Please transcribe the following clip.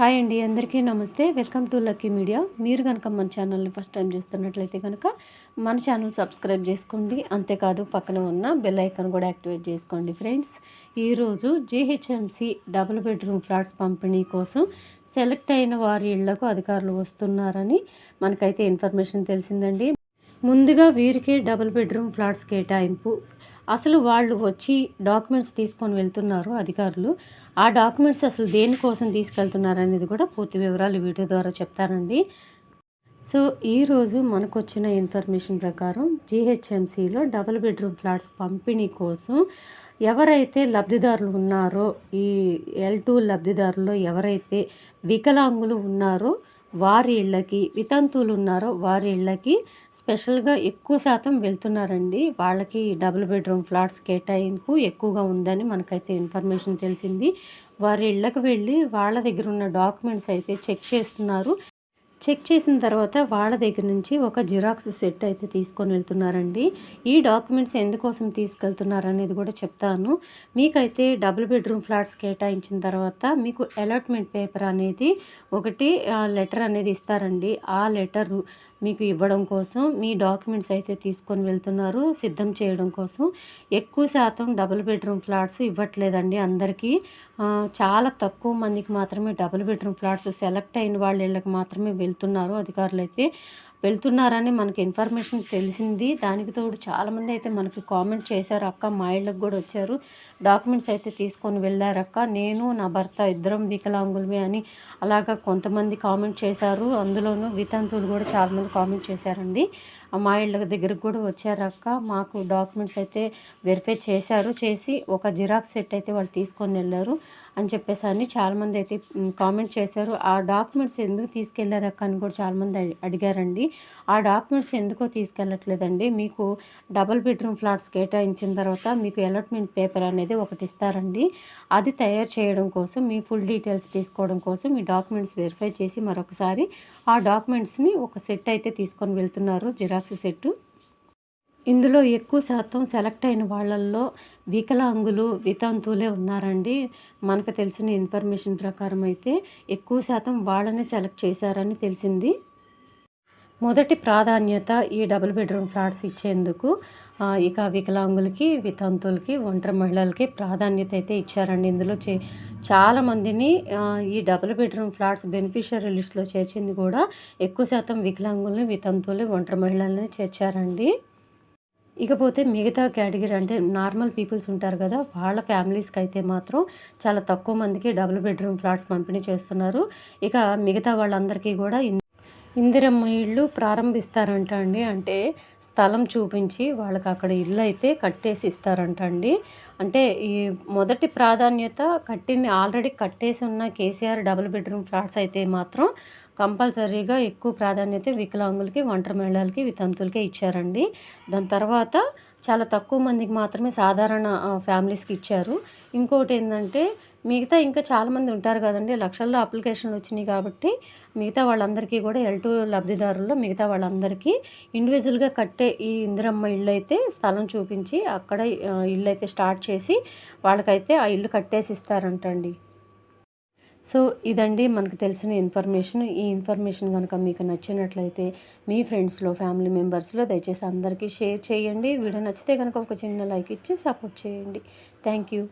Hi అండి అందరికీ నమస్తే. Welcome to lucky media. మీరు కనుక మన ఛానల్ని ఫస్ట్ టైం చూస్తున్నట్లయితే కనుక మన ఛానల్ సబ్స్క్రైబ్ చేసుకోండి. అంతేకాదు పక్కన ఉన్న బెల్ ఐకాన్ కూడా యాక్టివేట్ చేసుకోండి ఫ్రెండ్స్. ఈరోజు జీహెచ్ఎంసి డబుల్ బెడ్రూమ్ ఫ్లాట్స్ పంపిణీ కోసం సెలెక్ట్ అయిన వారి ఇళ్ళకు అధికారులు వస్తున్నారని మనకైతే ఇన్ఫర్మేషన్ తెలిసిందండి. ముందుగా వీరికి డబుల్ బెడ్రూమ్ ఫ్లాట్స్ కేటాయింపు. అసలు వాళ్ళు వచ్చి డాక్యుమెంట్స్ తీసుకొని వెళ్తున్నారు అధికారులు. ఆ డాక్యుమెంట్స్ అసలు దేనికోసం తీసుకెళ్తున్నారు అనేది కూడా పూర్తి వివరాలు వీడియో ద్వారా చెప్తానండి. సో ఈరోజు మనకు వచ్చిన ఇన్ఫర్మేషన్ ప్రకారం జీహెచ్ఎంసీలో డబుల్ బెడ్రూమ్ ఫ్లాట్స్ పంపిణీ కోసం ఎవరైతే లబ్ధిదారులు ఉన్నారో ఈ ఎల్ టూ లబ్ధిదారుల్లో ఎవరైతే వికలాంగులు ఉన్నారో వారి ఇళ్ళకి వితంతువులు ఉన్నారో వారి ఇళ్ళకి స్పెషల్గా ఎక్కువ శాతం వెళ్తున్నారండి. వాళ్ళకి డబుల్ బెడ్రూమ్ ఫ్లాట్స్ కేటాయింపు ఎక్కువగా ఉందని మనకైతే ఇన్ఫర్మేషన్ తెలిసింది. వారి ఇళ్ళకి వెళ్ళి వాళ్ళ దగ్గర ఉన్న డాక్యుమెంట్స్ అయితే చెక్ చేస్తున్నారు. చెక్ చేసిన తర్వాత వాళ్ళ దగ్గర నుంచి ఒక జిరాక్స్ సెట్ అయితే తీసుకొని వెళ్తున్నారండి. ఈ డాక్యుమెంట్స్ ఎందుకోసం తీసుకెళ్తున్నారు అనేది కూడా చెప్తాను. మీకైతే డబుల్ బెడ్రూమ్ ఫ్లాట్స్ కేటాయించిన తర్వాత మీకు అలాట్మెంట్ పేపర్ అనేది ఒకటి లెటర్ అనేది ఇస్తారండి. ఆ లెటర్ మీకు ఇవ్వడం కోసం మీ డాక్యుమెంట్స్ అయితే తీసుకొని వెళ్తున్నారు సిద్ధం చేయడం కోసం. ఎక్కువ శాతం డబుల్ బెడ్రూమ్ ఫ్లాట్స్ ఇవ్వట్లేదండి అందరికీ. చాలా తక్కువ మందికి మాత్రమే డబుల్ బెడ్రూమ్ ఫ్లాట్స్ సెలెక్ట్ అయిన వాళ్ళకి మాత్రమే వెళ్తున్నారు అధికారులు అయితే వెళ్తున్నారని మనకి ఇన్ఫర్మేషన్ తెలిసింది. దానికి తోడు చాలామంది అయితే మనకి కామెంట్ చేశారు. అక్క మా ఇళ్ళకి కూడా వచ్చారు. డాక్యుమెంట్స్ అయితే తీసుకొని వెళ్ళారక్క నేను నా భర్త ఇద్దరం వికలాంగులమే అని అలాగా కొంతమంది కామెంట్ చేశారు. అందులోనూ వితంతువులు కూడా చాలామంది కామెంట్ చేశారండి. మా ఇళ్ళ దగ్గరకు కూడా వచ్చారక్క మాకు డాక్యుమెంట్స్ అయితే వెరిఫై చేశారు. చేసి ఒక జిరాక్స్ సెట్ అయితే వాళ్ళు తీసుకొని వెళ్ళారు. అని చెప్పేసి అని చాలామంది అయితే కామెంట్ చేశారు. ఆ డాక్యుమెంట్స్ ఎందుకు తీసుకెళ్ళారక్క అని కూడా చాలామంది అడిగారండి. ఆ డాక్యుమెంట్స్ ఎందుకో తీసుకెళ్ళట్లేదండి. మీకు డబుల్ బెడ్రూమ్ ఫ్లాట్స్ కేటాయించిన తర్వాత మీకు అలాట్మెంట్ పేపర్ అనేది ఒకటి ఇస్తారండి. అది తయారు చేయడం కోసం మీ ఫుల్ డీటెయిల్స్ తీసుకోవడం కోసం మీ డాక్యుమెంట్స్ వెరిఫై చేసి మరొకసారి ఆ డాక్యుమెంట్స్ని ఒక సెట్ అయితే తీసుకొని వెళ్తున్నారు జిరాక్స్ సెట్టు ఇందులో ఎక్కువ శాతం సెలెక్ట్ అయిన వాళ్ళల్లో వికలాంగులు వితంతువులే ఉన్నారండి. మనకు తెలిసిన ఇన్ఫర్మేషన్ ప్రకారం అయితే ఎక్కువ శాతం వాళ్ళనే సెలెక్ట్ చేశారని తెలిసింది. మొదటి ప్రాధాన్యత ఈ డబుల్ బెడ్రూమ్ ఫ్లాట్స్ ఇచ్చేందుకు ఇక వికలాంగులకి వితంతువులకి ఒంటరి మహిళలకి ప్రాధాన్యత అయితే ఇచ్చారండి. ఇందులో చే చాలామందిని ఈ డబుల్ బెడ్రూమ్ ఫ్లాట్స్ బెనిఫిషియరీ లిస్ట్లో చేర్చింది కూడా ఎక్కువ శాతం వికలాంగుల్ని వితంతువులు ఒంటరి మహిళల్ని చేర్చారండి. ఇకపోతే మిగతా కేటగిరీ అంటే నార్మల్ పీపుల్స్ ఉంటారు కదా వాళ్ళ ఫ్యామిలీస్కి అయితే మాత్రం చాలా తక్కువ మందికి డబుల్ బెడ్రూమ్ ఫ్లాట్స్ పంపిణీ చేస్తున్నారు. ఇక మిగతా వాళ్ళందరికీ కూడా ఇందిరమ్మ ఇళ్ళు ప్రారంభిస్తారంట అండి. అంటే స్థలం చూపించి వాళ్ళకి అక్కడ ఇల్లు అయితే కట్టేసి ఇస్తారంట అండి. అంటే ఈ మొదటి ప్రాధాన్యత కట్టిన ఆల్రెడీ కట్టేసి ఉన్న కేసీఆర్ డబుల్ బెడ్రూమ్ ఫ్లాట్స్ అయితే మాత్రం కంపల్సరీగా ఎక్కువ ప్రాధాన్యత వికలాంగులకి ఒంటరి మహిళలకి వితంతులకే ఇచ్చారండి. దాని తర్వాత చాలా తక్కువ మందికి మాత్రమే సాధారణ ఫ్యామిలీస్కి ఇచ్చారు. ఇంకోటి ఏంటంటే మిగతా ఇంకా చాలామంది ఉంటారు కదండి లక్షల్లో అప్లికేషన్లు వచ్చినాయి కాబట్టి మిగతా వాళ్ళందరికీ కూడా ఎల్ టూ లబ్ధిదారుల్లో మిగతా వాళ్ళందరికీ ఇండివిజువల్గా కట్టే ఈ ఇందిరమ్మ ఇల్లు అయితే స్థలం చూపించి అక్కడ ఇల్లు అయితే స్టార్ట్ చేసి వాళ్ళకైతే ఆ ఇల్లు కట్టేసి ఇస్తారంటండి. సో ఇదండి మనకు తెలిసిన ఇన్ఫర్మేషన్. ఈ ఇన్ఫర్మేషన్ కనుక మీకు నచ్చినట్లయితే మీ ఫ్రెండ్స్లో ఫ్యామిలీ మెంబర్స్లో దయచేసి అందరికీ షేర్ చేయండి. వీడియో నచ్చితే కనుక ఒక చిన్న లైక్ ఇచ్చి సపోర్ట్ చేయండి. Thank you.